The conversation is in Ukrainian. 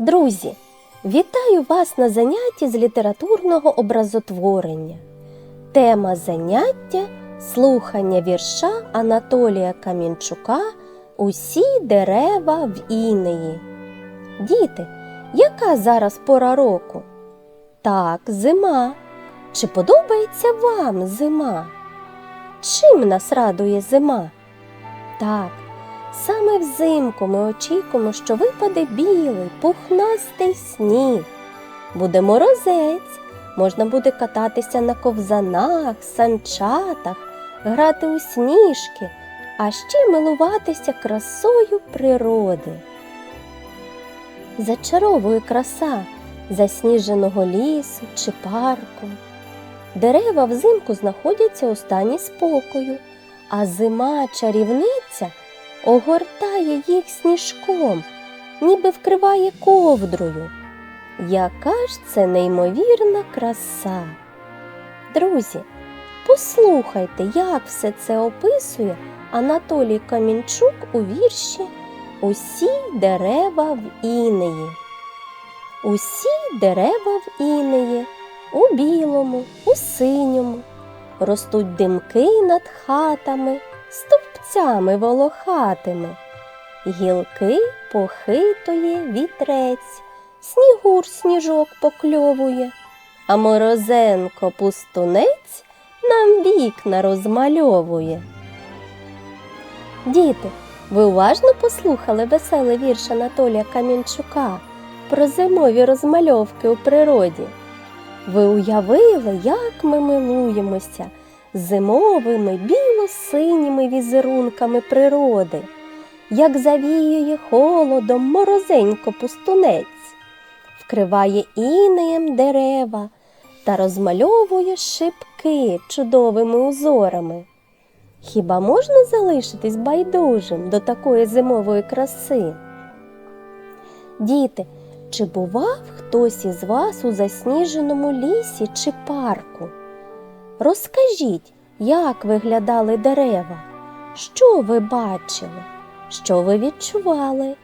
Друзі, вітаю вас на занятті з літературного образотворення. Тема заняття слухання вірша Анатолія Камінчука Усі дерева в Інеї. Діти, яка зараз пора року? Так, зима. Чи подобається вам зима? Чим нас радує зима? Так, Саме взимку ми очікуємо, що випаде білий, пухнастий сніг. Буде морозець, можна буде кататися на ковзанах, санчатах, грати у сніжки, а ще милуватися красою природи. Зачаровує краса засніженого лісу чи парку. Дерева взимку знаходяться у стані спокою, а зима чарівниця огортає їх сніжком, ніби вкриває ковдрою. Яка ж це неймовірна краса! Друзі, послухайте, як все це описує Анатолій Камінчук у вірші Усі дерева в Інеї. Усі дерева в Інеї, у білому, у синьому, ростуть димки над хатами, стовпцями волохатими. Гілки похитує вітрець, снігур сніжок покльовує, а морозенко пустунець нам вікна розмальовує. Діти, ви уважно послухали веселий вірш Анатолія Камінчука про зимові розмальовки у природі. Ви уявили, як ми милуємося зимовими біло-синіми візерунками природи, як завіює холодом морозенько пустунець, вкриває інеєм дерева та розмальовує шипки чудовими узорами. Хіба можна залишитись байдужим до такої зимової краси? Діти, чи бував хтось із вас у засніженому лісі чи парку? Розкажіть, як виглядали дерева, що ви бачили, що ви відчували?